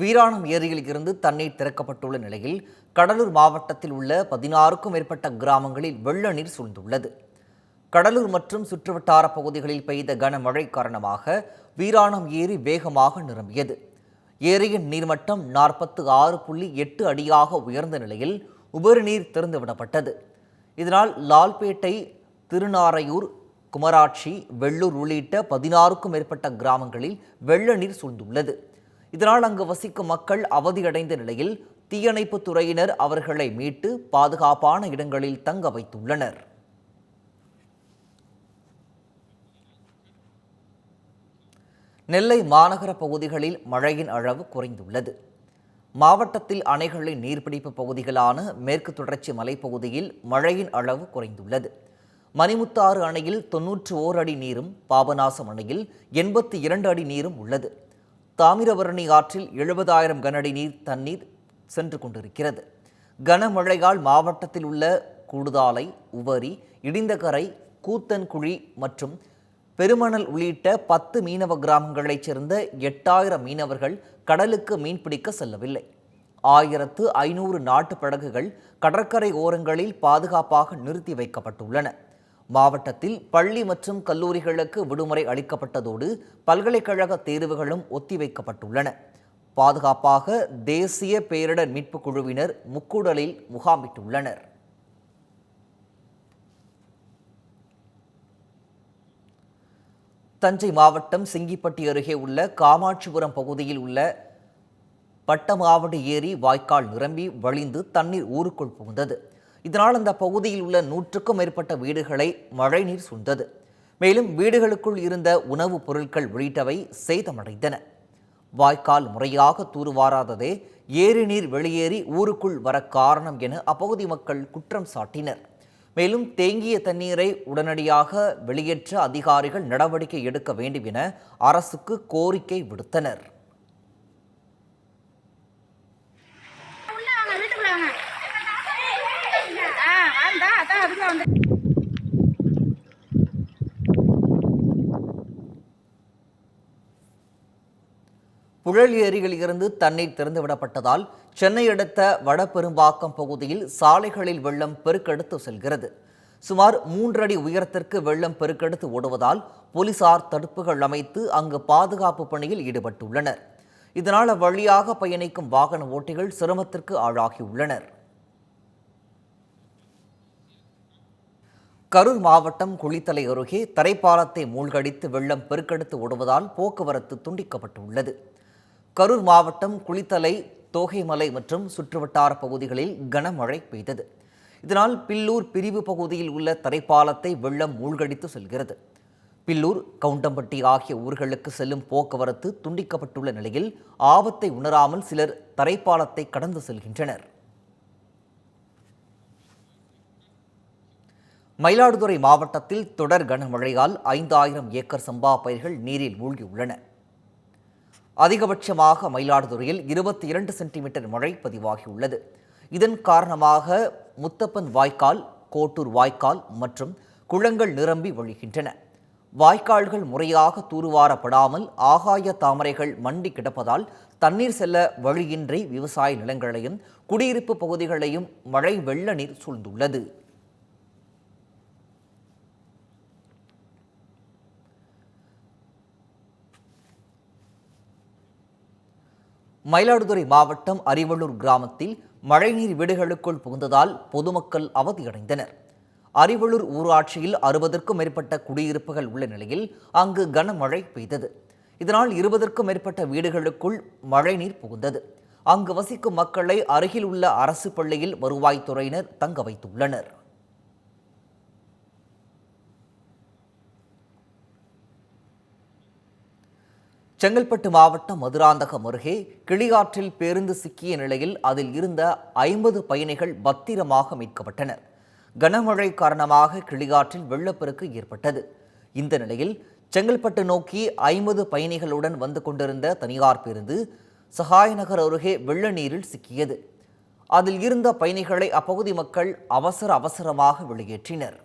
வீராணம் ஏரியில் இருந்து தண்ணீர் திறக்கப்பட்டுள்ள நிலையில் கடலூர் மாவட்டத்தில் உள்ள பதினாறுக்கும் மேற்பட்ட கிராமங்களில் வெள்ள நீர் சூழ்ந்துள்ளது. கடலூர் மற்றும் சுற்றுவட்டார பகுதிகளில் பெய்த கனமழை காரணமாக வீராணம் ஏரி வேகமாக நிரம்பியது. ஏரியின் நீர்மட்டம் நாற்பத்து ஆறு புள்ளி எட்டு அடியாக உயர்ந்த நிலையில் உபரி நீர் திறந்துவிடப்பட்டது. இதனால் லால்பேட்டை திருநாரையூர் குமராட்சி வெள்ளூர் உள்ளிட்ட பதினாறுக்கும் மேற்பட்ட கிராமங்களில் வெள்ள நீர் சூழ்ந்துள்ளது. இதனால் அங்கு வசிக்கும் மக்கள் அவதியடைந்த நிலையில் தீயணைப்பு துறையினர் அவர்களை மீட்டு பாதுகாப்பான இடங்களில் தங்க வைத்துள்ளனர். நெல்லை மாநகர பகுதிகளில் மழையின் அளவு குறைந்துள்ளது. மாவட்டத்தில் அணைகளின் நீர்பிடிப்பு பகுதிகளான மேற்கு தொடர்ச்சி மலைப்பகுதியில் மழையின் அளவு குறைந்துள்ளது. மணிமுத்தாறு அணையில் தொன்னூற்று ஓர் அடி நீரும் பாபநாசம் அணையில் எண்பத்தி இரண்டு அடி நீரும் உள்ளது. தாமிரபரணி ஆற்றில் எழுபதாயிரம் கனஅடி நீர் தண்ணீர் சென்று கொண்டிருக்கிறது. கனமழையால் மாவட்டத்தில் உள்ள கூடுதாலை உவரி இடிந்தகரை கூத்தன்குழி மற்றும் பெருமணல் உள்ளிட்ட பத்து மீனவ கிராமங்களைச் சேர்ந்த எட்டாயிரம் மீனவர்கள் கடலுக்கு மீன்பிடிக்க செல்லவில்லை. ஆயிரத்து ஐநூறு நாட்டு படகுகள் கடற்கரை ஓரங்களில் பாதுகாப்பாக நிறுத்தி வைக்கப்பட்டுள்ளன. மாவட்டத்தில் பள்ளி மற்றும் கல்லூரிகளுக்கு விடுமுறை அளிக்கப்பட்டதோடு பல்கலைக்கழக தேர்வுகளும் ஒத்திவைக்கப்பட்டுள்ளன. பாதுகாப்பாக தேசிய பேரிடர் மீட்புக் குழுவினர் முக்கூடலில் முகாமிட்டுள்ளனர். தஞ்சை மாவட்டம் சிங்கிப்பட்டி அருகே உள்ள காமாட்சிபுரம் பகுதியில் உள்ள பட்டமாவடி ஏரி வாய்க்கால் நிரம்பி வழிந்து தண்ணீர் ஊருக்குள் புகுந்தது. இதனால் அந்த பகுதியில் உள்ள நூற்றுக்கும் மேற்பட்ட வீடுகளை மழைநீர் சூழ்ந்தது மேலும் வீடுகளுக்குள் இருந்த உணவுப் பொருட்கள் உள்ளிட்டவை சேதமடைந்தன. வாய்க்கால் முறையாக தூர்வாராததே ஏரி நீர் வெளியேறி ஊருக்குள் வர காரணம் என அப்பகுதி மக்கள் குற்றம் சாட்டினர். மேலும் தேங்கிய தண்ணீரை உடனடியாக வெளியேற்ற அதிகாரிகள் நடவடிக்கை எடுக்க வேண்டும் என அரசுக்கு கோரிக்கை விடுத்தனர். புழல் ஏரிகளிலிருந்து தண்ணீர் திறந்துவிடப்பட்டதால் சென்னை அடுத்த வடபெரும்பாக்கம் பகுதியில் சாலைகளில் வெள்ளம் பெருக்கெடுத்து செல்கிறது. சுமார் மூன்றடி உயரத்திற்கு வெள்ளம் பெருக்கெடுத்து ஓடுவதால் போலீசார் தடுப்புகள் அமைத்து அங்கு பாதுகாப்பு பணியில் ஈடுபட்டுள்ளனர். இதனால் அவ்வழியாக பயணிக்கும் வாகன ஓட்டிகள் சிரமத்திற்கு ஆளாகியுள்ளனர். கரூர் மாவட்டம் குளித்தலை அருகே தரைப்பாலத்தை மூழ்கடித்து வெள்ளம் பெருக்கெடுத்து ஓடுவதால் போக்குவரத்து துண்டிக்கப்பட்டுள்ளது. கரூர் மாவட்டம் குளித்தலை தோகைமலை மற்றும் சுற்றுவட்டார பகுதிகளில் கனமழை பெய்தது. இதனால் பில்லூர் பிரிவு பகுதியில் உள்ள தரைப்பாலத்தை வெள்ளம் மூழ்கடித்து செல்கிறது. பில்லூர் கவுண்டம்பட்டி ஆகிய ஊர்களுக்கு செல்லும் போக்குவரத்து துண்டிக்கப்பட்டுள்ள நிலையில் ஆபத்தை உணராமல் சிலர் தரைப்பாலத்தை கடந்து செல்கின்றனர். மயிலாடுதுறை மாவட்டத்தில் தொடர் கனமழையால் ஐந்தாயிரம் ஏக்கர் சம்பா பயிர்கள் நீரில் மூழ்கியுள்ளன. அதிகபட்சமாக மயிலாடுதுறையில் இருபத்தி இரண்டு சென்டிமீட்டர் மழை பதிவாகியுள்ளது. இதன் காரணமாக முத்தப்பன் வாய்க்கால் கோட்டூர் வாய்க்கால் மற்றும் குளங்கள் நிரம்பி வழிகின்றன. வாய்க்கால்கள் முறையாக தூர்வாரப்படாமல் ஆகாய தாமரைகள் மண்டி கிடப்பதால் தண்ணீர் செல்ல வழியின்றி விவசாய நிலங்களையும் குடியிருப்பு பகுதிகளையும் மழை வெள்ள நீர் சூழ்ந்துள்ளது. மயிலாடுதுறை மாவட்டம் அறிவள்ளூர் கிராமத்தில் மழைநீர் வீடுகளுக்குள் புகுந்ததால் பொதுமக்கள் அவதியடைந்தனர். அரிவள்ளூர் ஊராட்சியில் அறுபதற்கும் மேற்பட்ட குடியிருப்புகள் உள்ள நிலையில் அங்கு கனமழை பெய்தது. இதனால் இருபதற்கும் மேற்பட்ட வீடுகளுக்குள் மழைநீர் புகுந்தது. அங்கு வசிக்கும் மக்களை அருகில் உள்ள அரசு பள்ளியில் வருவாய்த்துறையினர் தங்க வைத்துள்ளனர். செங்கல்பட்டு மாவட்டம் மதுராந்தகம் அருகே கிளியாற்றில் பேருந்து சிக்கிய நிலையில் அதில் இருந்த ஐம்பது பயணிகள் பத்திரமாக மீட்கப்பட்டனர். கனமழை காரணமாக கிளியாற்றில் வெள்ளப்பெருக்கு ஏற்பட்டது. இந்த நிலையில் செங்கல்பட்டு நோக்கி ஐம்பது பயணிகளுடன் வந்து கொண்டிருந்த தனியார் பேருந்து சகாயநகர் அருகே வெள்ள நீரில் சிக்கியது. அதில் இருந்த பயணிகளை அப்பகுதி மக்கள் அவசர அவசரமாக வெளியேற்றினர்.